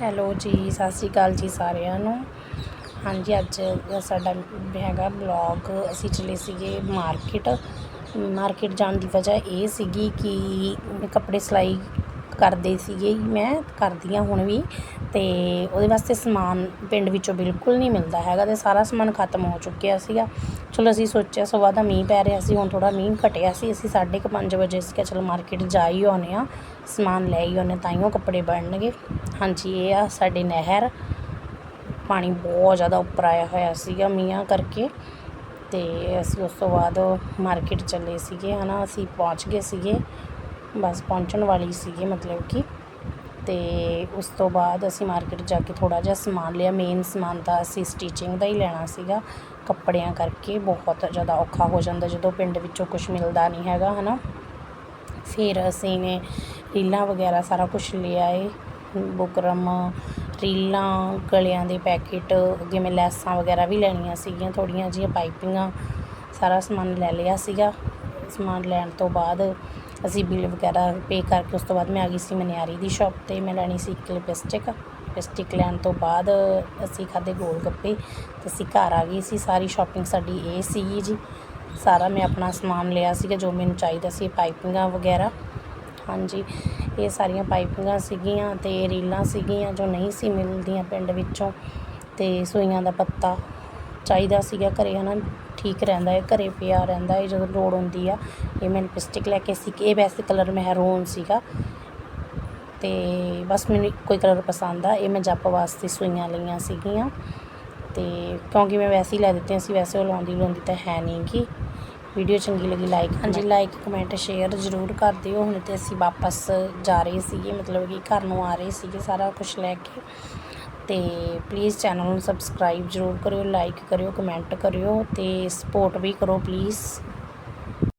Hello ਜੀ, ਸਤਿ ਸ਼੍ਰੀ ਅਕਾਲ ਜੀ ਸਾਰਿਆਂ ਨੂੰ। ਹਾਂਜੀ, ਅੱਜ ਸਾਡਾ ਹੈਗਾ ਬਲੌਗ ਅਸੀਂ ਚਲੇ ਸੀਗੇ ਮਾਰਕੀਟ। ਮਾਰਕੀਟ ਜਾਣ ਦੀ ਵਜ੍ਹਾ ਇਹ ਸੀਗੀ ਕਿ ਕੱਪੜੇ ਸਿਲਾਈ ਕਰਦੇ ਸੀਗੇ ਮੈਂ ਕਰਦੀ ਹਾਂ ਹੁਣ ਵੀ ਤੇ ਉਹਦੇ ਵਾਸਤੇ ਸਮਾਨ ਪਿੰਡ ਵਿੱਚੋਂ ਬਿਲਕੁਲ ਨਹੀਂ ਮਿਲਦਾ ਹੈਗਾ ਤੇ ਸਾਰਾ ਸਮਾਨ ਖਤਮ ਹੋ ਚੁੱਕਿਆ ਸੀਗਾ। ਚਲੋ ਅਸੀਂ ਸੋਚਿਆ ਸਵੇਰ ਦਾ ਮੀਂਹ ਪੈ ਰਿਹਾ ਸੀ, ਹੁਣ ਥੋੜਾ ਮੀਂਹ ਘਟਿਆ ਸੀ, ਅਸੀਂ 5:30 ਵਜੇ ਸੀਗਾ ਚਲੋ ਮਾਰਕੀਟ ਜਾ ਹੀ ਆਉਂਦੇ ਆ ਸਮਾਨ ਲੈ ਹੀ ਆਉਂਦੇ ਤਾਈਓ ਕੱਪੜੇ ਬਣਨਗੇ। ਹਾਂਜੀ, ਇਹ ਆ ਸਾਡੇ ਨਹਿਰ, ਪਾਣੀ ਬਹੁਤ ਜ਼ਿਆਦਾ ਉੱਪਰ ਆਇਆ ਹੋਇਆ ਸੀਗਾ ਮੀਂਹਾਂ ਕਰਕੇ ਤੇ ਅਸੀਂ ਉਸ ਤੋਂ ਬਾਅਦ ਮਾਰਕੀਟ ਚੱਲੇ ਸੀਗੇ, ਹਨਾ, ਅਸੀਂ ਪਹੁੰਚ ਗਏ ਸੀਗੇ। ਬਸ ਪਹੁੰਚਣ ਵਾਲੀ ਸੀਗੀ ਮਤਲਬ ਕਿ। ਤੇ ਉਸ ਤੋਂ ਬਾਅਦ ਅਸੀਂ ਮਾਰਕੀਟ ਜਾ ਕੇ ਥੋੜਾ ਜਿਹਾ ਸਮਾਨ ਲਿਆ। ਮੇਨ ਸਮਾਨ ਤਾਂ ਅਸੀਂ ਸਟਿਚਿੰਗ ਦਾ ਹੀ ਲੈਣਾ ਸੀਗਾ। ਕੱਪੜਿਆਂ ਕਰਕੇ ਬਹੁਤ ਜ਼ਿਆਦਾ ਔਖਾ ਹੋ ਜਾਂਦਾ ਜਦੋਂ ਪਿੰਡ ਵਿੱਚੋਂ ਕੁਝ ਮਿਲਦਾ ਨਹੀਂ ਹੈਗਾ, ਹਨਾ। ਫਿਰ ਅਸੀਂ ਨੇ ਰੀਲਾਂ ਵਗੈਰਾ ਸਾਰਾ ਕੁਝ ਲਿਆ ਏ। ਬੁਕਰਮ, ਰੀਲਾਂ, ਗਲਿਆਂ ਦੇ ਪੈਕੇਟ ਜਿਵੇਂ ਲੈਸਾਂ ਵਗੈਰਾ ਵੀ ਲੈਣੀਆਂ ਸੀਗੀਆਂ ਥੋੜੀਆਂ ਜਿਹੀਆਂ ਪਾਈਪਿੰਗਾਂ, ਸਾਰਾ ਸਮਾਨ ਲੈ ਲਿਆ ਸੀਗਾ। ਸਮਾਨ ਲੈਣ ਤੋਂ ਬਾਅਦ ਅਸੀਂ ਬਿੱਲ ਵਗੈਰਾ ਪੇ ਕਰਕੇ ਉਸ ਤੋਂ ਬਾਅਦ ਮੈਂ ਆ ਗਈ ਸੀ ਮਨਿਆਰੀ ਦੀ ਸ਼ਾਪ 'ਤੇ, ਮੈਂ ਲੈਣੀ ਸੀ ਇੱਕ ਲਿਪਸਟਿਕ ਲਿਪਸਟਿਕ ਲੈਣ ਤੋਂ ਬਾਅਦ ਅਸੀਂ ਖਾਦੇ ਗੋਲ ਗੱਪੇ ਤੇ ਅਸੀਂ ਘਰ ਆ ਗਈ ਸੀ। ਸਾਰੀ ਸ਼ਾਪਿੰਗ ਸਾਡੀ ਇਹ ਸੀਗੀ ਜੀ। ਸਾਰਾ ਮੈਂ ਆਪਣਾ ਸਮਾਨ ਲਿਆ ਸੀਗਾ, ਜੋ ਮੈਨੂੰ ਚਾਹੀਦਾ ਸੀ, ਪਾਈਪਿੰਗਾਂ ਵਗੈਰਾ। ਹਾਂਜੀ, ਇਹ ਸਾਰੀਆਂ ਪਾਈਪਿੰਗਾਂ ਸੀਗੀਆਂ ਤੇ ਰੀਲਾਂ ਸੀਗੀਆਂ ਜੋ ਨਹੀਂ ਸੀ ਮਿਲਦੀਆਂ ਪਿੰਡ ਵਿੱਚੋਂ ਤੇ ਸੂਈਆਂ ਦਾ ਪੱਤਾ। ਚਾਹੀਦਾ ਸੀਗਾ, ਘਰੇ ਹਨਾ ਠੀਕ ਰਹਿੰਦਾ ਹੈ, ਘਰੇ ਪਿਆ ਰਹਿੰਦਾ ਹੈ, ਜਦੋਂ ਲੋੜ ਹੁੰਦੀ ਆ, ਇਹ ਮੈਂ ਲਿਪਸਟਿਕ ਲੈ ਕੇ ਸੀ ਇਹ ਵੈਸੇ ਕਲਰ ਮਹਿਰੂਨ ਸੀਗਾ। ਤੇ ਬਸ ਮੈਨੂੰ ਇੱਕੋ ਹੀ ਕਲਰ ਪਸੰਦ ਆ, ਇਹ ਮੈਂ ਜੱਪ ਵਾਸਤੇ ਸੂਈਆਂ ਲਈਆਂ ਸੀਗੀਆਂ। ਤੇ ਕਿਉਂਕਿ ਮੈਂ ਵੈਸੇ ਹੀ ਲੈ ਦਿੱਤੀਆਂ ਸੀ, ਵੈਸੇ ਉਹ ਲਾਉਂਦੀ ਲਾਉਂਦੀ ਤਾਂ ਹੈ ਨਹੀਂ ਗੀ। ਵੀਡੀਓ ਚੰਗੀ ਲੱਗੀ ਲਾਈਕ ਹਾਂਜੀ ਲਾਈਕ ਕਮੈਂਟ ਸ਼ੇਅਰ ਜ਼ਰੂਰ ਕਰ ਦਿਓ। ਹੁਣ ਤੇ ਅਸੀਂ ਵਾਪਸ ਜਾ ਰਹੇ ਸੀਗੇ, ਮਤਲਬ ਕਿ ਘਰ ਨੂੰ ਆ ਰਹੇ ਸੀਗੇ ਸਾਰਾ ਕੁਝ ਲੈ ਕੇ। ਅਤੇ ਪਲੀਜ਼ ਚੈਨਲ ਨੂੰ ਸਬਸਕ੍ਰਾਈਬ ਜ਼ਰੂਰ ਕਰਿਓ ਲਾਈਕ ਕਰਿਓ ਕਮੈਂਟ ਕਰਿਓ ਅਤੇ ਸਪੋਰਟ ਵੀ ਕਰੋ ਪਲੀਜ਼